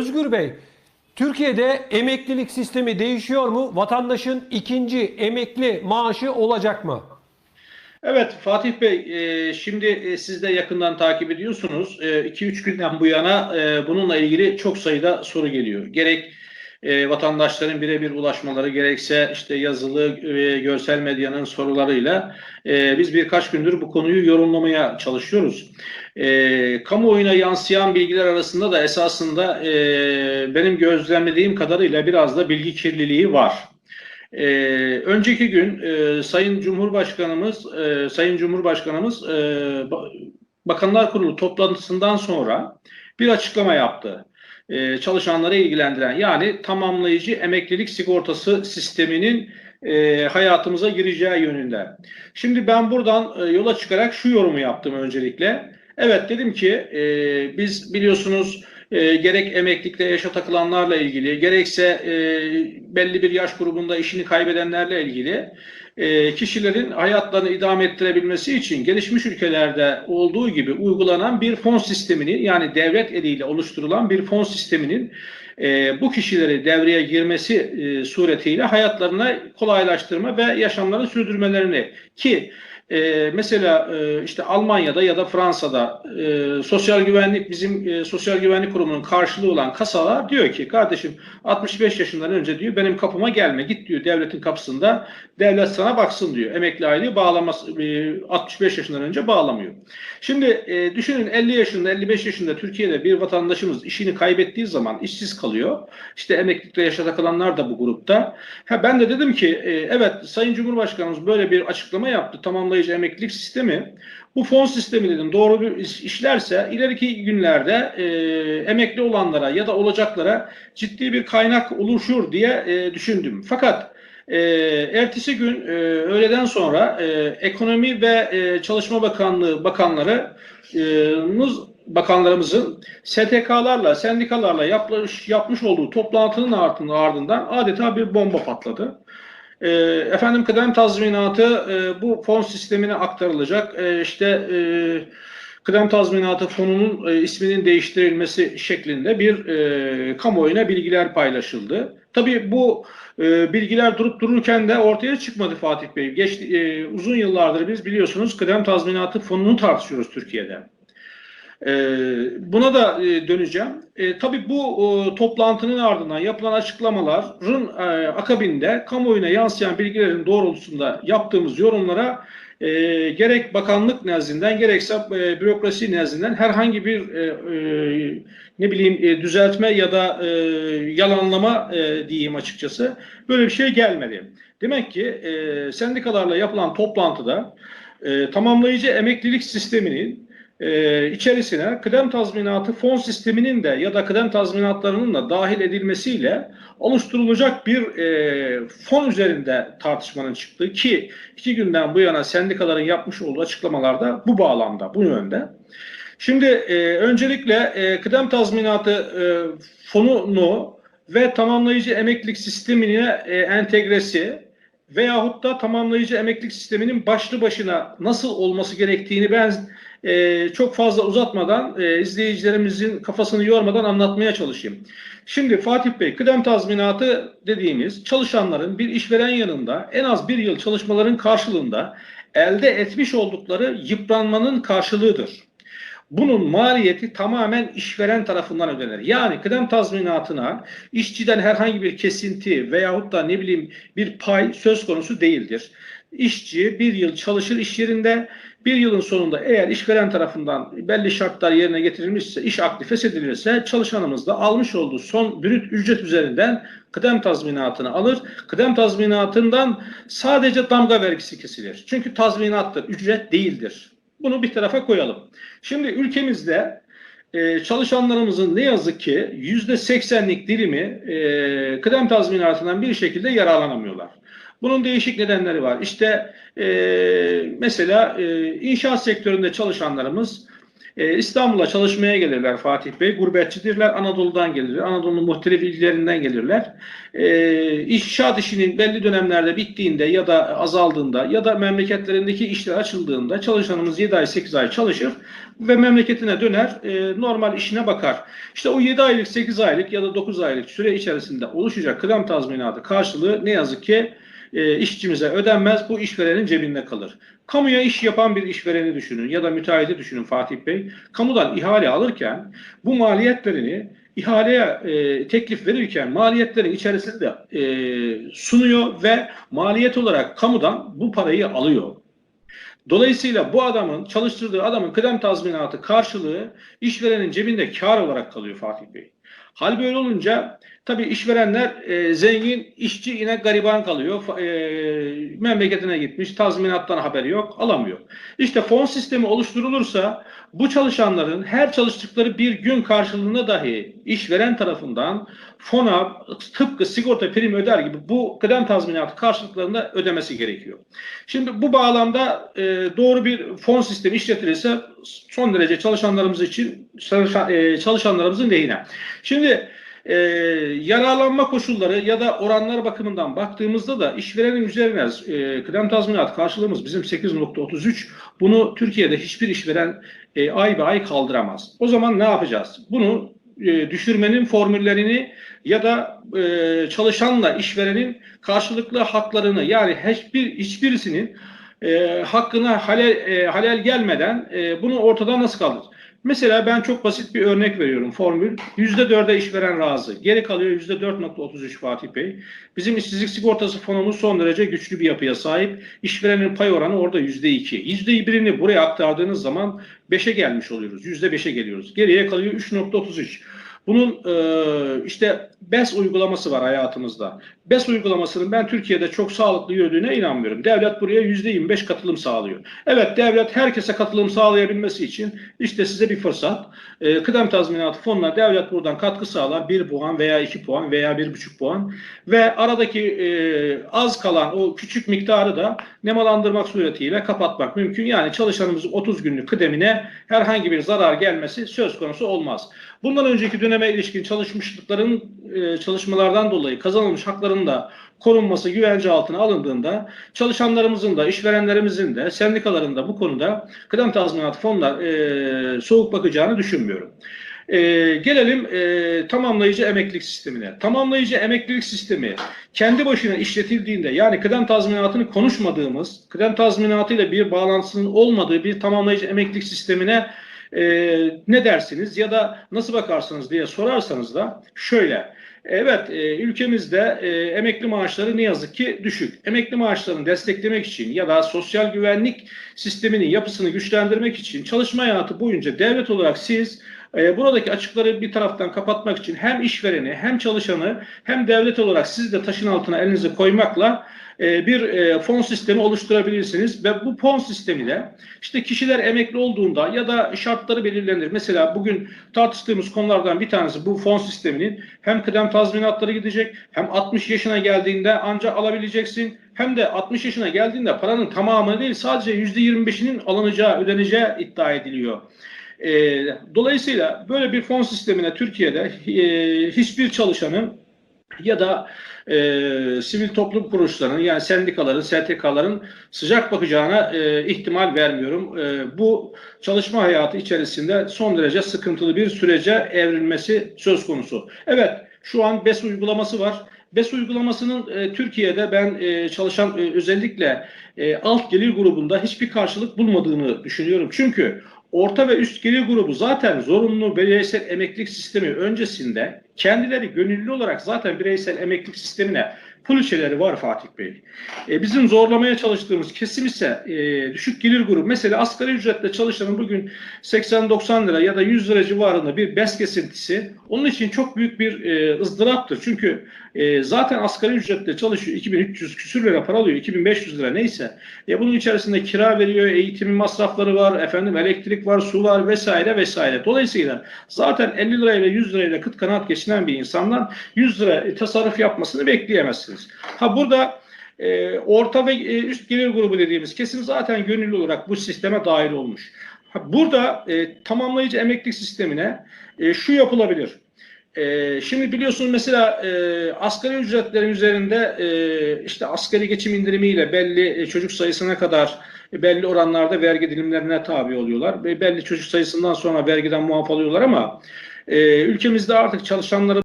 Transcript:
Özgür Bey, Türkiye'de emeklilik sistemi değişiyor mu? Vatandaşın ikinci emekli maaşı olacak mı? Evet Fatih Bey, e, şimdi e, siz de yakından takip ediyorsunuz. 2-3 günden bu yana e, bununla ilgili çok sayıda soru geliyor. Gerek e, vatandaşların birebir ulaşmaları, gerekse işte yazılı ve görsel medyanın sorularıyla e, biz birkaç gündür bu konuyu yorumlamaya çalışıyoruz. E, kamuoyuna yansıyan bilgiler arasında da esasında e, benim gözlemlediğim kadarıyla biraz da bilgi kirliliği var. Ee, önceki gün e, Sayın Cumhurbaşkanımız e, Sayın Cumhurbaşkanımız e, Ba- Bakanlar Kurulu toplantısından sonra bir açıklama yaptı. E, çalışanları ilgilendiren yani tamamlayıcı emeklilik sigortası sisteminin e, hayatımıza gireceği yönünde. Şimdi ben buradan e, yola çıkarak şu yorumu yaptım öncelikle. Evet dedim ki e, biz biliyorsunuz e, gerek emeklilikte yaşa takılanlarla ilgili, gerekse e, belli bir yaş grubunda işini kaybedenlerle ilgili e, kişilerin hayatlarını idame ettirebilmesi için gelişmiş ülkelerde olduğu gibi uygulanan bir fon sistemini yani devlet eliyle oluşturulan bir fon sisteminin e, bu kişileri devreye girmesi e, suretiyle hayatlarına kolaylaştırma ve yaşamlarını sürdürmelerini ki e, mesela e, işte Almanya'da ya da Fransa'da e, sosyal güvenlik bizim e, sosyal güvenlik kurumunun karşılığı olan kasalar diyor ki kardeşim 65 yaşından önce diyor benim kapıma gelme git diyor devletin kapısında devlet sana baksın diyor. Emekli aylığı bağlaması e, 65 yaşından önce bağlamıyor. Şimdi e, düşünün 50 yaşında 55 yaşında Türkiye'de bir vatandaşımız işini kaybettiği zaman işsiz kalıyor. İşte emeklilikte yaşa takılanlar da bu grupta. Ha, ben de dedim ki e, evet Sayın Cumhurbaşkanımız böyle bir açıklama yaptı. Tamamlayıcı emeklilik sistemi. Bu fon sistemi dedim doğru bir iş- işlerse ileriki günlerde e, emekli olanlara ya da olacaklara ciddi bir kaynak oluşur diye e, düşündüm. Fakat e, ertesi gün e, öğleden sonra e, Ekonomi ve e, Çalışma Bakanlığı bakanları e, mız- bakanlarımızın STK'larla, sendikalarla yapmış, yapmış olduğu toplantının ardından adeta bir bomba patladı. E, efendim kıdem tazminatı e, bu fon sistemine aktarılacak. E, işte e, kıdem tazminatı fonunun e, isminin değiştirilmesi şeklinde bir e, kamuoyuna bilgiler paylaşıldı. Tabii bu e, bilgiler durup dururken de ortaya çıkmadı Fatih Bey. Geç, e, uzun yıllardır biz biliyorsunuz kıdem tazminatı fonunu tartışıyoruz Türkiye'de. E, buna da e, döneceğim. E, tabii bu toplantının ardından yapılan açıklamaların e, akabinde kamuoyuna yansıyan bilgilerin doğrultusunda yaptığımız yorumlara e, gerek bakanlık nezdinden gerekse e, bürokrasi nezdinden herhangi bir e, e, ne bileyim e, düzeltme ya da e, yalanlama e, diyeyim açıkçası böyle bir şey gelmedi. Demek ki e, sendikalarla yapılan toplantıda e, tamamlayıcı emeklilik sisteminin e, içerisine kıdem tazminatı fon sisteminin de ya da kıdem tazminatlarının da dahil edilmesiyle oluşturulacak bir e, fon üzerinde tartışmanın çıktığı ki iki günden bu yana sendikaların yapmış olduğu açıklamalarda bu bağlamda, bu yönde. Şimdi e, öncelikle e, kıdem tazminatı e, fonunu ve tamamlayıcı emeklilik sistemine e, entegresi veyahut da tamamlayıcı emeklilik sisteminin başlı başına nasıl olması gerektiğini ben e, çok fazla uzatmadan e, izleyicilerimizin kafasını yormadan anlatmaya çalışayım. Şimdi Fatih Bey kıdem tazminatı dediğimiz çalışanların bir işveren yanında en az bir yıl çalışmaların karşılığında elde etmiş oldukları yıpranmanın karşılığıdır. Bunun maliyeti tamamen işveren tarafından ödenir. Yani kıdem tazminatına işçiden herhangi bir kesinti veyahut da ne bileyim bir pay söz konusu değildir. İşçi bir yıl çalışır iş yerinde bir yılın sonunda eğer işveren tarafından belli şartlar yerine getirilmişse, iş akdi feshedilirse çalışanımız da almış olduğu son brüt ücret üzerinden kıdem tazminatını alır. Kıdem tazminatından sadece damga vergisi kesilir. Çünkü tazminattır, ücret değildir. Bunu bir tarafa koyalım. Şimdi ülkemizde e, çalışanlarımızın ne yazık ki yüzde seksenlik dilimi e, kıdem tazminatından bir şekilde yararlanamıyorlar. Bunun değişik nedenleri var. İşte e, mesela e, inşaat sektöründe çalışanlarımız E, İstanbul'a çalışmaya gelirler Fatih Bey. Gurbetçidirler. Anadolu'dan gelirler. Anadolu'nun muhtelif illerinden gelirler. E, inşaat işinin belli dönemlerde bittiğinde ya da azaldığında ya da memleketlerindeki işler açıldığında çalışanımız 7 ay 8 ay çalışır ve memleketine döner e, normal işine bakar. İşte o 7 aylık 8 aylık ya da 9 aylık süre içerisinde oluşacak kıdem tazminatı karşılığı ne yazık ki e, işçimize ödenmez. Bu işverenin cebinde kalır. Kamuya iş yapan bir işvereni düşünün ya da müteahhiti düşünün Fatih Bey. Kamudan ihale alırken bu maliyetlerini ihaleye e, teklif verirken maliyetlerin içerisinde e, sunuyor ve maliyet olarak kamudan bu parayı alıyor. Dolayısıyla bu adamın çalıştırdığı adamın kıdem tazminatı karşılığı işverenin cebinde kar olarak kalıyor Fatih Bey. Hal böyle olunca tabii işverenler e, zengin, işçi yine gariban kalıyor. E, memleketine gitmiş, tazminattan haberi yok, alamıyor. İşte fon sistemi oluşturulursa bu çalışanların her çalıştıkları bir gün karşılığında dahi işveren tarafından fona tıpkı sigorta prim öder gibi bu kıdem tazminatı karşılıklarında ödemesi gerekiyor. Şimdi bu bağlamda e, doğru bir fon sistemi işletilirse son derece çalışanlarımız için e, çalışanlarımızın lehine. Şimdi e, yararlanma koşulları ya da oranlar bakımından baktığımızda da işverenin üzerine e, kıdem tazminat karşılığımız bizim 8.33. Bunu Türkiye'de hiçbir işveren e, ay be ay kaldıramaz. O zaman ne yapacağız? Bunu e, düşürmenin formüllerini ya da e, çalışanla işverenin karşılıklı haklarını yani hiçbir hiçbirisinin e, hakkına halel, e, halel gelmeden e, bunu ortadan nasıl kaldırır? Mesela ben çok basit bir örnek veriyorum formül. %4'e işveren razı. Geri kalıyor %4.33 Fatih Bey. Bizim işsizlik sigortası fonumuz son derece güçlü bir yapıya sahip. İşverenin pay oranı orada %2. %1'ini buraya aktardığınız zaman 5'e gelmiş oluyoruz. %5'e geliyoruz. Geriye kalıyor 3.33. Bunun e, işte BES uygulaması var hayatımızda. BES uygulamasının ben Türkiye'de çok sağlıklı yürüdüğüne inanmıyorum. Devlet buraya %25 katılım sağlıyor. Evet devlet herkese katılım sağlayabilmesi için işte size bir fırsat. E, kıdem tazminatı fonuna devlet buradan katkı sağlar. 1 puan veya 2 puan veya 1,5 puan. Ve aradaki e, az kalan o küçük miktarı da nemalandırmak suretiyle kapatmak mümkün. Yani çalışanımızın 30 günlük kıdemine herhangi bir zarar gelmesi söz konusu olmaz. Bundan önceki döneme ilişkin çalışmışlıkların e, çalışmalardan dolayı kazanılmış hakların da korunması güvence altına alındığında çalışanlarımızın da işverenlerimizin de sendikaların da bu konuda kıdem tazminatı fonlar e, soğuk bakacağını düşünmüyorum. E, gelelim e, tamamlayıcı emeklilik sistemine. Tamamlayıcı emeklilik sistemi kendi başına işletildiğinde yani kıdem tazminatını konuşmadığımız, kıdem tazminatıyla bir bağlantısının olmadığı bir tamamlayıcı emeklilik sistemine e, ne dersiniz ya da nasıl bakarsınız diye sorarsanız da şöyle. Evet, e, ülkemizde e, emekli maaşları ne yazık ki düşük. Emekli maaşlarını desteklemek için ya da sosyal güvenlik sisteminin yapısını güçlendirmek için çalışma hayatı boyunca devlet olarak siz e, buradaki açıkları bir taraftan kapatmak için hem işvereni hem çalışanı hem devlet olarak siz de taşın altına elinizi koymakla e, bir e, fon sistemi oluşturabilirsiniz ve bu fon sistemiyle işte kişiler emekli olduğunda ya da şartları belirlenir. Mesela bugün tartıştığımız konulardan bir tanesi bu fon sisteminin hem kıdem tazminatları gidecek hem 60 yaşına geldiğinde ancak alabileceksin hem de 60 yaşına geldiğinde paranın tamamı değil sadece %25'inin alınacağı ödeneceği iddia ediliyor. E, dolayısıyla böyle bir fon sistemine Türkiye'de e, hiçbir çalışanın ya da e, sivil toplum kuruluşlarının yani sendikaların, STK'ların sıcak bakacağına e, ihtimal vermiyorum. E, bu çalışma hayatı içerisinde son derece sıkıntılı bir sürece evrilmesi söz konusu. Evet şu an BES uygulaması var. BES uygulamasının e, Türkiye'de ben e, çalışan e, özellikle e, alt gelir grubunda hiçbir karşılık bulmadığını düşünüyorum. Çünkü orta ve üst gelir grubu zaten zorunlu bireysel emeklilik sistemi öncesinde kendileri gönüllü olarak zaten bireysel emeklilik sistemine poliçeleri var Fatih Bey. E, bizim zorlamaya çalıştığımız kesim ise e, düşük gelir grubu. Mesela asgari ücretle çalışanın bugün 80-90 lira ya da 100 lira civarında bir BES kesintisi onun için çok büyük bir e, ızdıraptır. Çünkü e, zaten asgari ücretle çalışıyor. 2300 küsür lira para alıyor. 2500 lira neyse. E, bunun içerisinde kira veriyor, eğitimin masrafları var, efendim elektrik var, su var vesaire vesaire. Dolayısıyla zaten 50 lirayla 100 lirayla kıt kanaat geçinen bir insandan 100 lira tasarruf yapmasını bekleyemezsiniz. Ha burada e, orta ve e, üst gelir grubu dediğimiz kesim zaten gönüllü olarak bu sisteme dahil olmuş. Ha, Burada e, tamamlayıcı emeklilik sistemine e, şu yapılabilir. E, şimdi biliyorsunuz mesela e, asgari ücretlerin üzerinde e, işte asgari geçim indirimiyle belli e, çocuk sayısına kadar e, belli oranlarda vergi dilimlerine tabi oluyorlar ve belli çocuk sayısından sonra vergiden muaf oluyorlar ama e, ülkemizde artık çalışanları